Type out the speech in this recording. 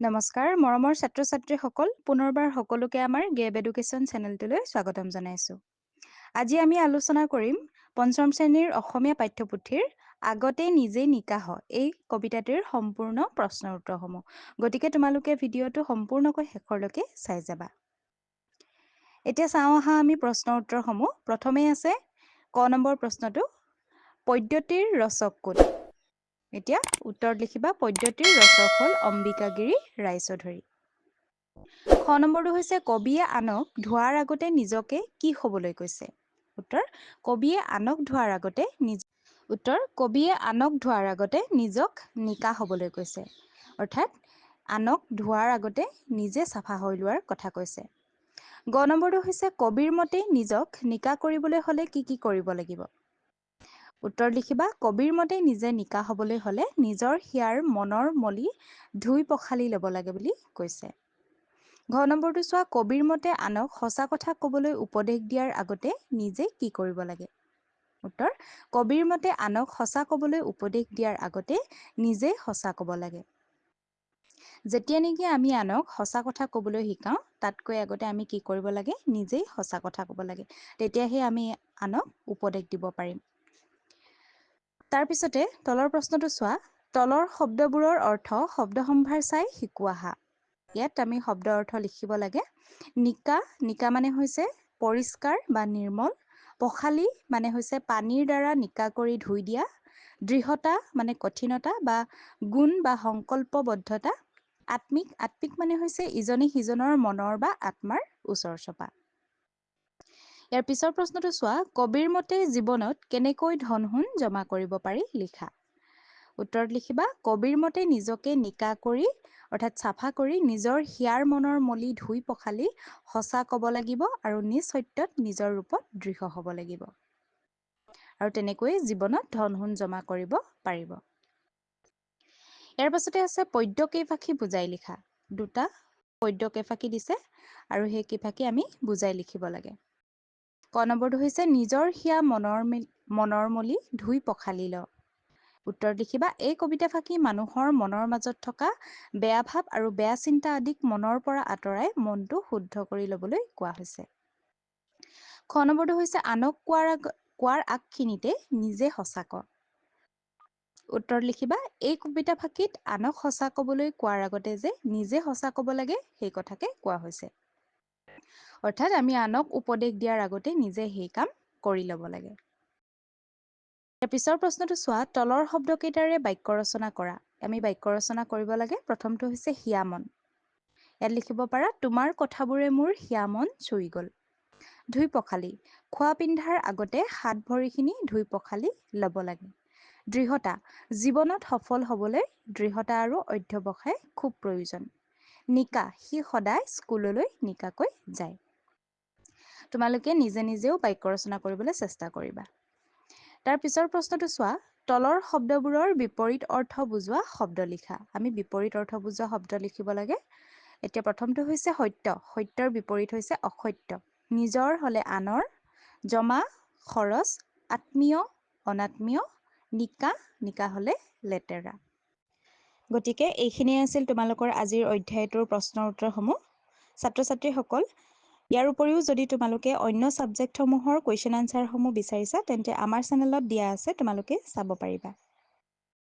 নমস্কাৰ মৰমৰ ছাত্ৰ ছাত্ৰীসকল পুনৰবাৰ সকলোকে আমাৰ গেব এডুকেশ্যন চেনেলটোলৈ স্বাগতম জনাইছোঁ। আজি আমি আলোচনা কৰিম পঞ্চম শ্ৰেণীৰ অসমীয়া পাঠ্যপুথিৰ আগতে নিজে নিকাহ এই কবিতাটিৰ সম্পূৰ্ণ প্ৰশ্নৰ উত্তৰসমূহ। গতিকে তোমালোকে ভিডিঅ'টো সম্পূৰ্ণকৈ শেষৰলৈকে চাই যাবা। এতিয়া চাওঁ অহা আমি প্ৰশ্নৰ উত্তৰসমূহ। প্ৰথমেই আছে ক নম্বৰ প্ৰশ্নটো? পদ্ধতিৰ ৰচক কোন? এতিয়া উত্তৰত লিখিবা পদ্ধতিৰ ৰচক হ'ল অম্বিকাগিৰি ৰায়চৌধুৰী খ নম্বৰটো হৈছে কবিয়ে আনক ধোৱাৰ আগতে নিজকে কি হ'বলৈ কৈছে? উত্তৰ কবিয়ে আনক ধোৱাৰ আগতে নিজ উত্তৰ কবিয়ে আনক ধোৱাৰ আগতে নিজক নিকা হ'বলৈ কৈছে। অৰ্থাৎ আনক ধোৱাৰ আগতে নিজে চাফা হৈ লোৱাৰ কথা কৈছে। গ নম্বৰটো হৈছে কবিৰ মতে নিজক নিকা কৰিবলৈ হ'লে কি কি কৰিব লাগিব? উত্তৰ লিখিবা কবিৰ মতে নিজে নিকা হ'বলৈ হ'লে নিজৰ হিয়াৰ মনৰ মলি ধুই পখালি ল'ব লাগে বুলি কৈছে। ঘ নম্বৰটো চোৱা কবিৰ মতে আনক সঁচা কথা ক'বলৈ উপদেশ দিয়াৰ আগতে নিজে কি কৰিব লাগে? উত্তৰ কবিৰ মতে আনক সঁচা ক'বলৈ উপদেশ দিয়াৰ আগতে নিজে সঁচা ক'ব লাগে। যেতিয়া নেকি আমি আনক সঁচা কথা ক'বলৈ শিকাওঁ তাতকৈ আগতে আমি কি কৰিব লাগে? নিজেই সঁচা কথা ক'ব লাগে। তেতিয়াহে আমি আনক উপদেশ দিব পাৰিম। তাৰপিছতে তলৰ প্ৰশ্নটো চোৱা। তলৰ শব্দবোৰৰ অৰ্থ শব্দ সম্ভাৰ চাই শিকোৱা হা ইয়াত আমি শব্দ অৰ্থ লিখিব লাগে। নিকা নিকা মানে হৈছে পৰিষ্কাৰ বা নিৰ্মল। পখালি মানে হৈছে পানীৰ দ্বাৰা নিকা কৰি ধুই দিয়া। দৃঢ়তা মানে কঠিনতা বা গুণ বা সংকল্পবদ্ধতা। আত্মিক আত্মিক মানে হৈছে ইজনে সিজনৰ মনৰ বা আত্মাৰ ওচৰ চপা ইয়াৰ পিছৰ প্ৰশ্নটো চোৱা কবিৰ মতে জীৱনত কেনেকৈ ধন সোণ জমা কৰিব পাৰি লিখা। উত্তৰত লিখিবা কবিৰ মতে নিজকে নিকা কৰি অৰ্থাৎ চাফা কৰি নিজৰ হিয়াৰ মনৰ মলি ধুই পখালি সঁচা ক'ব লাগিব আৰু নিজ সত্যত নিজৰ ৰূপত দৃঢ় হ'ব লাগিব। আৰু তেনেকৈয়ে জীৱনত ধন সোণ জমা কৰিব পাৰিব। ইয়াৰ পাছতে আছে পদ্য কেইফাকি বুজাই লিখা। দুটা পদ্য কেইফাকি দিছে আৰু সেই কেইফাকি আমি বুজাই লিখিব লাগে। ক নম্বৰটো হৈছে নিজৰ সিয়া মনৰ মনৰ মলি ধুই পখালি ল। উত্তৰ লিখিবা এই কবিতা ফাঁকি মানুহৰ মনৰ মাজত থকা বেয়া ভাৱ আৰু বেয়া চিন্তা আদিক মনৰ পৰা আঁতৰাই মনটো শুদ্ধ কৰি ল'বলৈ কোৱা হৈছে। খ নম্বৰটো হৈছে আনক কোৱাৰ আগ কোৱাৰ আগখিনিতে নিজে সঁচা ক উত্তৰ লিখিবা এই কবিতা ফাঁকিত আনক সঁচা ক'বলৈ কোৱাৰ আগতে যে নিজে সঁচা ক'ব লাগে সেই কথাকে কোৱা হৈছে। অৰ্থাৎ আমি আনক উপদেশ দিয়াৰ আগতে নিজে সেই কাম কৰি ল'ব লাগে। পিছৰ প্ৰশ্নটো চোৱা তলৰ শব্দকেইটাৰে বাক্য ৰচনা কৰা। আমি বাক্য ৰচনা কৰিব লাগে প্ৰথমটো হৈছে হিয়ামন। ইয়াত লিখিব পাৰা তোমাৰ কথাবোৰে মোৰ হিয়ামন চুই গ'ল। ধুই পখালি। খোৱা পিন্ধাৰ আগতে হাত ভৰিখিনি ধুই পখালি ল'ব লাগে। দৃঢ়তা। জীৱনত সফল হ'বলৈ দৃঢ়তা আৰু অধ্যৱসায় খুব প্ৰয়োজন। নিকা সি সদায় স্কুললৈ নিকাকৈ যায়। তোমালোকে নিজে নিজেও বাক্য ৰচনা কৰিবলৈ চেষ্টা কৰিবা। তাৰ পিছৰ প্ৰশ্নটো চোৱা তলৰ শব্দবোৰৰ বিপৰীত অৰ্থ বুজোৱা শব্দ লিখা। আমি বিপৰীত অৰ্থ বুজোৱা শব্দ লিখিব লাগে। এতিয়া প্ৰথমটো হৈছে সত্য সত্যৰ বিপৰীত হৈছে অসত্য। নিজৰ হ'লে আনৰ জমা খৰচ আত্মীয় অনাত্মীয় নিকা নিকা হ'লে লেতেৰা। গতিকে এইখিনিয়ে আছিল তোমালোকৰ আজিৰ অধ্যায়টোৰ প্ৰশ্নৰ উত্তৰসমূহ। ছাত্ৰ ছাত্ৰীসকল ইয়াৰ উপৰিও যদি তোমালোকে অন্য ছাবজেক্টসমূহৰ কুৱেশ্যন আনচাৰসমূহ বিচাৰিছা তেন্তে আমাৰ চেনেলত দিয়া আছে তোমালোকে চাব পাৰিবা।